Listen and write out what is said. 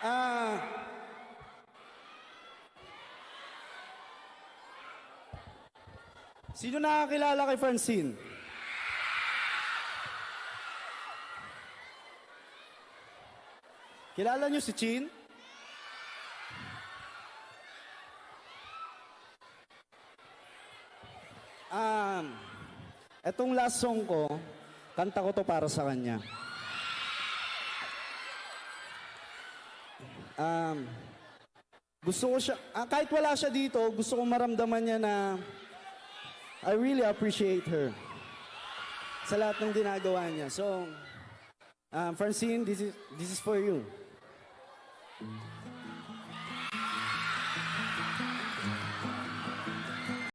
Ah... Sino nakakilala kay Francine? Kilala niyo si Chin? Um, etong last song ko, kanta ko to para sa kanya. Um, gusto ko siya, ah, kahit wala siya dito, gusto ko maramdaman niya na I really appreciate her sa lahat ng ginagawa niya. So, um, Francine, this is, this is for you.